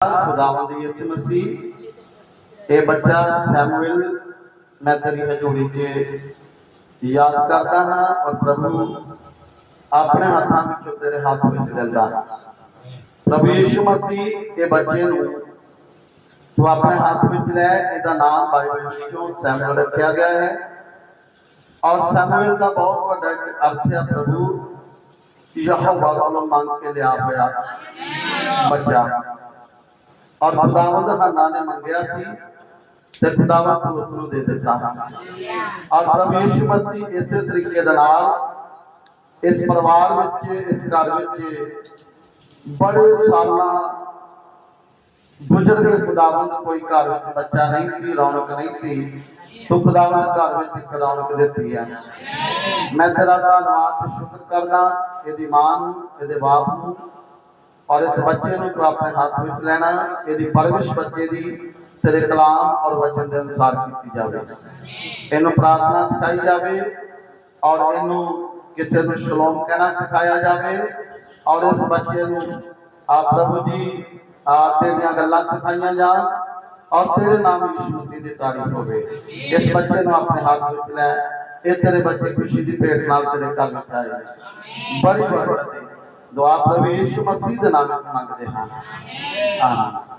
ਖੁਦਾਵੰਦ ਯਿਸੂ ਮਸੀਹ ਇਹ ਬੱਚਾ ਸੈਮੂਅਲ ਮੈਂ ਤੇਰੀ ਹਜ਼ੂਰੀ 'ਚ ਯਾਦ ਕਰਦਾ ਹਾਂ ਔਰ ਪ੍ਰਭੂ ਆਪਣੇ ਹੱਥਾਂ ਵਿੱਚੋਂ ਤੇਰੇ ਹੱਥ ਵਿੱਚ ਦਿੰਦਾ ਹਾਂ ਪ੍ਰਭੂ ਯਿਸੂ ਮਸੀਹ ਇਹ ਬੱਚੇ ਨੂੰ ਤੂੰ ਆਪਣੇ ਹੱਥ ਵਿੱਚ ਲੈ ਇਹਦਾ ਨਾਮ ਬਾਈਬਲ ਵਿੱਚੋਂ ਸੈਮੂਅਲ ਰੱਖਿਆ ਗਿਆ ਹੈ ਔਰ ਸੈਮੂਅਲ ਦਾ ਬਹੁਤ ਵੱਡਾ ਇੱਕ ਅਰਥ ਹੈ ਪ੍ਰਭੂ ਯਹੋਵਾ ਕੋਲੋਂ ਮੰਗ ਕੇ ਲਿਆ ਹੋਇਆ ਬੱਚਾ ਔਰ ਖੁਦਾਵੰਦ ਹੰਨਾ ਨੇ ਮੰਗਿਆ ਸੀ ਤੇ ਖੁਦਾਵੰਦ ਨੇ ਉਸ ਨੂੰ ਦੇ ਦਿੱਤਾ। ਔਰ ਪ੍ਰਭੂ ਯਿਸੂ ਮਸੀਹ ਇਸੇ ਤਰੀਕੇ ਦੇ ਨਾਲ ਇਸ ਪਰਿਵਾਰ ਵਿੱਚ, ਇਸ ਘਰ ਵਿੱਚ ਬੜੇ ਸਾਲਾਂ ਗੁਜ਼ਰ ਗਏ। ਖੁਦਾਵੰਦ ਕੋਈ ਘਰ ਵਿੱਚ ਬੱਚਾ ਨਹੀਂ ਸੀ, ਰੌਣਕ ਨਹੀਂ ਸੀ। ਤੂੰ ਖੁਦਾਵੰਦ ਘਰ ਵਿੱਚ ਇੱਕ ਰੌਣਕ ਦਿੱਤੀ ਹੈ। ਮੈਂ ਤੇਰਾ ਧੰਨਵਾਦ ਤੇ ਸ਼ੁਕਰ ਕਰਦਾ। ਇਹਦੀ ਮਾਂ ਨੂੰ, ਇਹਦੇ ਬਾਪ ਨੂੰ ਔਰ ਇਸ ਬੱਚੇ ਨੂੰ ਤੂੰ ਆਪਣੇ ਹੱਥ ਵਿੱਚ ਲੈਣਾ ਇਹਦੀ ਪਰਵਿਸ਼ ਬੱਚੇ ਦੀ ਤੇਰੇ ਕਲਾਮ ਔਰ ਵਚਨ ਦੇ ਅਨੁਸਾਰ ਕੀਤੀ ਜਾਵੇ। ਇਹਨੂੰ ਪ੍ਰਾਰਥਨਾ ਸਿਖਾਈ ਜਾਵੇ ਔਰ ਇਹਨੂੰ ਕਿਸੇ ਨੂੰ ਸ਼ਲੋਮ ਕਹਿਣਾ ਸਿਖਾਇਆ ਜਾਵੇ ਔਰ ਇਸ ਬੱਚੇ ਨੂੰ, ਆ ਪ੍ਰਭੂ ਜੀ, ਆ ਤੇਰੀਆਂ ਗੱਲਾਂ ਸਿਖਾਈਆਂ ਜਾਣ ਔਰ ਤੇਰੇ ਨਾਮ ਯਿਸੂ ਮਸੀਹ ਦੀ ਤਾਰੀਫ ਹੋਵੇ। ਇਸ ਬੱਚੇ ਨੂੰ ਆਪਣੇ ਹੱਥ ਵਿੱਚ ਲੈ, ਇਹ ਤੇਰੇ ਬੱਚੇ ਖੁਸ਼ੀ ਦੀ ਭੇਟ ਨਾਲ ਤੇਰੇ ਘਰ ਵਿੱਚ ਆਏ। ਬੜੀ ਦੁਆ ਪ੍ਰਭੂ ਮਸੀਹ ਦੇ ਨਾਮ ਵਿੱਚ ਮੰਗਦੇ ਹਾਂ। ਆਮੀਨ